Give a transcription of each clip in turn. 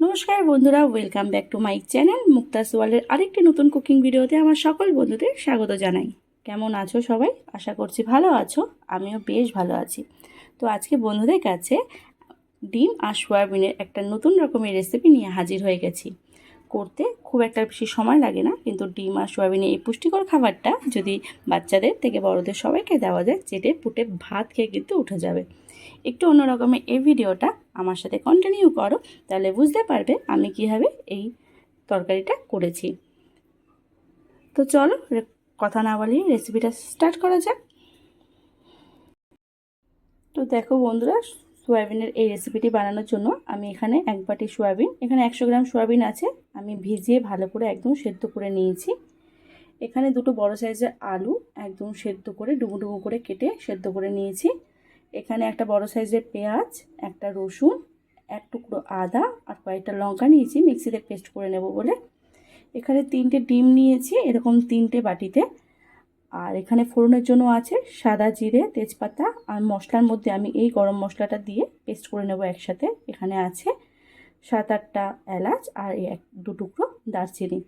নমস্কার বন্ধুরা welcome back to my channel Mukta's ওয়ার্ল্ডের আরেকটি নতুন কুকিং ভিডিওতে আমার সকল বন্ধুদের স্বাগত জানাই। কেমন আছো সবাই? আশা করছি ভালো আছো, আমিও বেশ ভালো আছি। তো আজকে বন্ধুদের কাছে ডিম আর সোয়াবিনের একটা নতুন রকমের রেসিপি নিয়ে হাজির হয়ে গেছি। করতে খুব একটা বেশি সময় লাগে না। কিন্তু ডিম আর সোয়াবিনের এই পুষ্টিকর খাবারটা যদি বাচ্চাদের থেকে বড়দের সবাইকে দেওয়া যায়, চেটে পুটে ভাত খেয়ে কিন্তু উঠে যাবে। একটু অন্যরকমের এই ভিডিওটা আমার সাথে কন্টিনিউ করো, তাহলে বুঝতে পারবে আমি কীভাবে এই তরকারিটা করেছি। তো চলো কথা না বলিয়ে রেসিপিটা স্টার্ট করা যাক। তো দেখো বন্ধুরা সোয়াবিনের এই রেসিপিটি বানানোর জন্য আমি এখানে এক বাটি সোয়াবিন, এখানে একশো গ্রাম সোয়াবিন আছে। আমি ভিজিয়ে ভালো করে একদম সেদ্ধ করে নিয়েছি। এখানে দুটো বড় সাইজের আলু একদম সেদ্ধ করে ডুবো ডুবো করে কেটে সেদ্ধ করে নিয়েছি। এখানে একটা বড় সাইজের পেঁয়াজ, একটা রসুন, এক টুকরো আদা আর কয়েকটা লঙ্কা নিয়েছি, মিক্সিতে পেস্ট করে নেব বলে। এখানে তিনটে ডিম নিয়েছি, এরকম তিনটে বাটিতে। আর এখানে ফোড়নের জন্য আছে সাদা জিরে, তেজপাতা আর মশলার মধ্যে আমি এই গরম মশলাটা দিয়ে পেস্ট করে নেব একসাথে। এখানে আছে সাত আটটা এলাচ আর এক, দু টুকরো দারচিনি।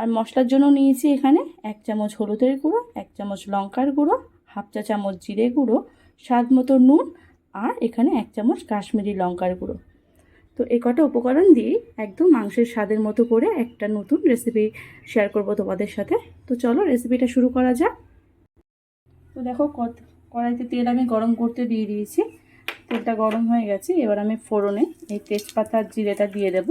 আর মশলার জন্য নিয়েছি এখানে এক চামচ হলুদের গুঁড়ো, এক চামচ লঙ্কার গুঁড়ো, হাফ চা চামচ জিরে গুঁড়ো, স্বাদ মতো নুন আর এখানে এক চামচ কাশ্মীরি লঙ্কার গুঁড়ো। তো এই কটা উপকরণ দিয়ে একদম মাংসের স্বাদের মতো করে একটা নতুন রেসিপি শেয়ার করব তোমাদের সাথে। তো চলো রেসিপিটা শুরু করা যাক। তো দেখো কত- কড়াইতে তেল আমি গরম করতে দিয়ে দিয়েছি। তেলটা গরম হয়ে গেছে, এবার আমি ফোড়নে এই তেজপাতা জিরেটা দিয়ে দেব।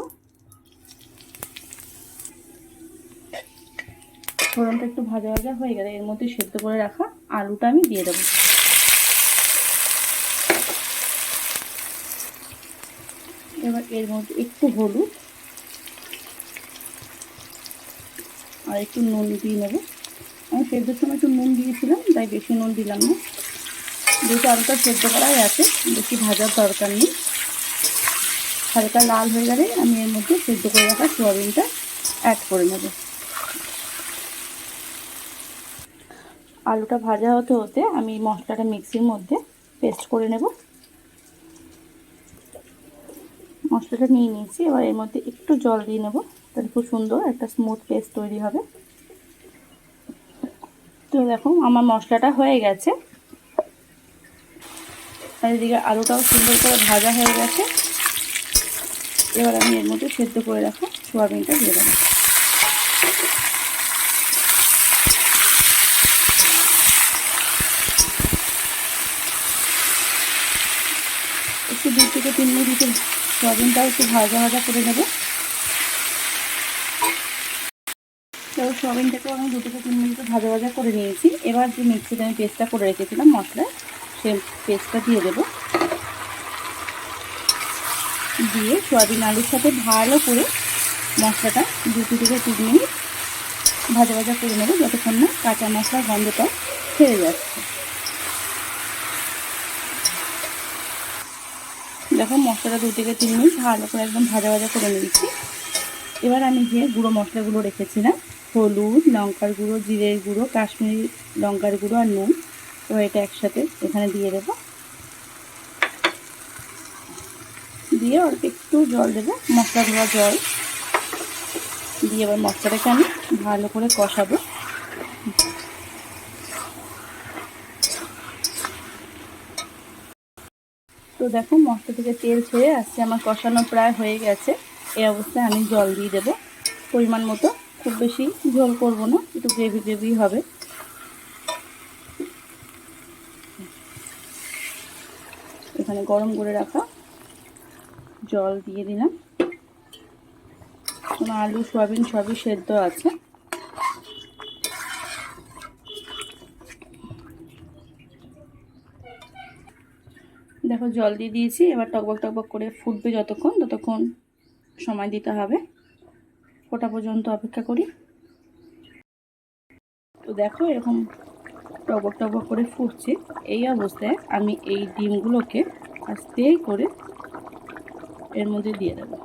ফোড়নটা একটু ভাজা ভাজা হয়ে গেলে এর মধ্যে সেদ্ধ করে রাখা আলুটা আমি দিয়ে দেবো। এবার এর মধ্যে একটু হলুদ আর একটু নুন দিয়ে নেব। আমি সেদ্ধর সময় একটু নুন দিয়েছিলাম, তাই বেশি নুন দিলাম না। যেহেতু আলুটা সেদ্ধ করাই আছে, বেশি ভাজার দরকার নেই। হালকা লাল হয়ে গেলে আমি এর মধ্যে সেদ্ধ করে রাখা সোয়াবিনটা অ্যাড করে নেব। আলুটা ভাজা হতে হতে আমি মশলাটা মিক্সির মধ্যে পেস্ট করে নেব। মশলাটা নিয়ে নিয়েছি। এবার এর মধ্যে একটু জল দিয়ে নেব। তাহলে খুব সুন্দর একটা স্মুথ পেস্ট তৈরি হবে। তো দেখো, আমার মশলাটা হয়ে গেছে। আর এদিকে আলুটাও সুন্দর করে ভাজা হয়ে গেছে। এবার আমি এর মধ্যে সেদ্ধ করে রাখা সোয়াবিনটা দিয়ে দেবো। একটু দু থেকে তিন মিনিট সোয়াবিনটাও একটু ভাজা ভাজা করে নেব। তো সোয়াবিনটাকেও আমি দু থেকে তিন মিনিট ভাজা ভাজা করে নিয়েছি। এবার যে মিক্সিতে আমি পেস্টটা করে রেখেছিলাম মশলা সেই পেস্টটা দিয়ে দেবো। দিয়ে সোয়াবিন আলুর সাথে ভালো করে মশলাটা দু থেকে তিন মিনিট ভাজা ভাজা করে নেব, যতক্ষণ না কাঁচা মশলার গন্ধটা ছেড়ে যাচ্ছে। দেখো মশলাটা দু থেকে তিন মিনিট ভালো করে একদম ভাজা ভাজা করে নিয়েছি। এবার আমি যে গুঁড়ো মশলাগুলো রেখেছিলাম, হলুদ, লঙ্কার গুঁড়ো, জিরের গুঁড়ো, কাশ্মীরি লঙ্কার গুঁড়ো আর নুন এবার এটা একসাথে এখানে দিয়ে দেবো। দিয়ে অল্প একটু জল দেবো, মশলা গুঁড়ো জল। দিয়ে এবার মশলাটাকে আমি ভালো করে কষাবো। তো দেখো, মশলা থেকে তেল ছেড়ে আসছে আমার কষানো প্রায় হয়ে গেছে। এই অবস্থায় আমি জল দিয়ে দেবো। পরিমাণ মতো, খুব বেশি ঝোল করব না, একটু গ্রেভি গ্রেভি হবে। এখানে গরম করে রাখা জল দিয়ে দিলাম। আলু, সয়াবিন সবই সেদ্ধ আছে। দেখো জল দিয়ে দিয়েছি, এবার টকবক টকবক করে ফুটবে যতক্ষণ, ততক্ষণ সময় দিতে হবে। ফোটা পর্যন্ত অপেক্ষা করি। তো দেখো এরকম টকবক টকবক করে ফুটছে। এই অবস্থায় আমি এই ডিমগুলোকে আস্তে করে এর মধ্যে দিয়ে দেবো।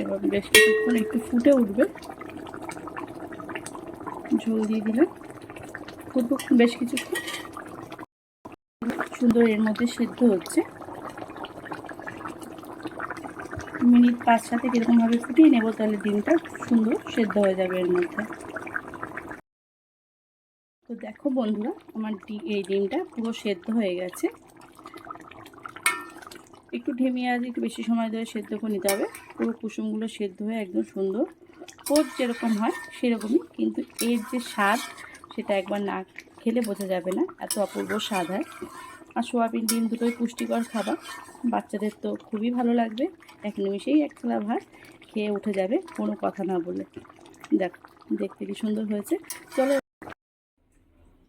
এবার বেশ কিছুক্ষণ একটু ফুটে উঠবে। ঝোল দিয়ে দিলাম। ফুটবো বেশ কিছুক্ষণ। সুন্দর এর মধ্যে সেদ্ধ হচ্ছে। মিনিট পাঁচ সাথে কীরকমভাবে ফুটিয়ে নেব, তাহলে ডিমটা সুন্দর সেদ্ধ হয়ে যাবে এর মধ্যে। তো দেখো বন্ধুরা, আমার এই ডিমটা পুরো সেদ্ধ হয়ে গেছে। একটু ঢেমিয়ে আজ একটু বেশি সময় ধরে সেদ্ধ করে নিতে হবে। পুরো কুসুমগুলো সেদ্ধ হয়ে একদম সুন্দর। পোট যেরকম হয় সেরকমই, কিন্তু এর যে স্বাদ সেটা একবার না খেলে বোঝা যাবে না, এত অপূর্ব স্বাদ হয়। আর সোয়াবিন ডিম দুটোই পুষ্টিকর খাবার, বাচ্চাদের তো খুবই ভালো লাগবে। এক নিমিষেই এক থালা ভাত খেয়ে উঠে যাবে কোনো কথা না বলে। দেখ, দেখতে কি সুন্দর হয়েছে। চলো।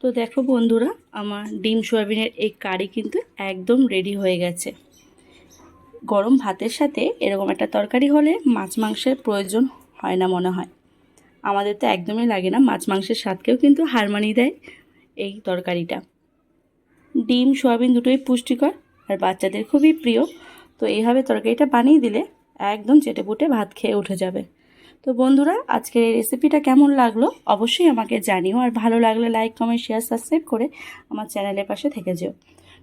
তো দেখো বন্ধুরা, আমার ডিম, সোয়াবিনের এই কারি কিন্তু একদম রেডি হয়ে গেছে। গরম ভাতের সাথে এরকম একটা তরকারি হলে মাছ মাংসের প্রয়োজন হয় না মনে হয়। আমাদের তো একদমই লাগে না, মাছ মাংসের স্বাদকেও কিন্তু হার মানিয়ে দেয় এই তরকারিটা। ডিম, সোয়াবিন দুটোই পুষ্টিকর আর বাচ্চাদের খুবই প্রিয়। তো এইভাবে তরকারিটা বানিয়ে দিলে একদম চেটে পুটে ভাত খেয়ে উঠে যাবে। তো বন্ধুরা, আজকের এই রেসিপিটা কেমন লাগল অবশ্যই আমাকে জানিও আর ভালো লাগলে লাইক কমেন্ট শেয়ার সাবস্ক্রাইব করে আমার চ্যানেলের পাশে থেকে যেও।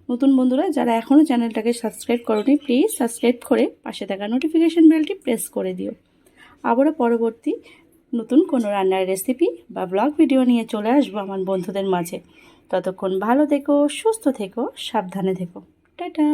নতুন বন্ধুরা, যারা এখনও চ্যানেলটাকে সাবস্ক্রাইব করনি, প্লিজ সাবস্ক্রাইব করে পাশে থাকা নোটিফিকেশান বেলটি প্রেস করে দিও। আবারও পরবর্তী নতুন কোনো রান্নার রেসিপি বা ব্লগ ভিডিও নিয়ে চলে আসব আমার বন্ধুদের মাঝে। ততক্ষণ ভালো থেকো, সুস্থ থেকো, সাবধানে থেকো। টাটা!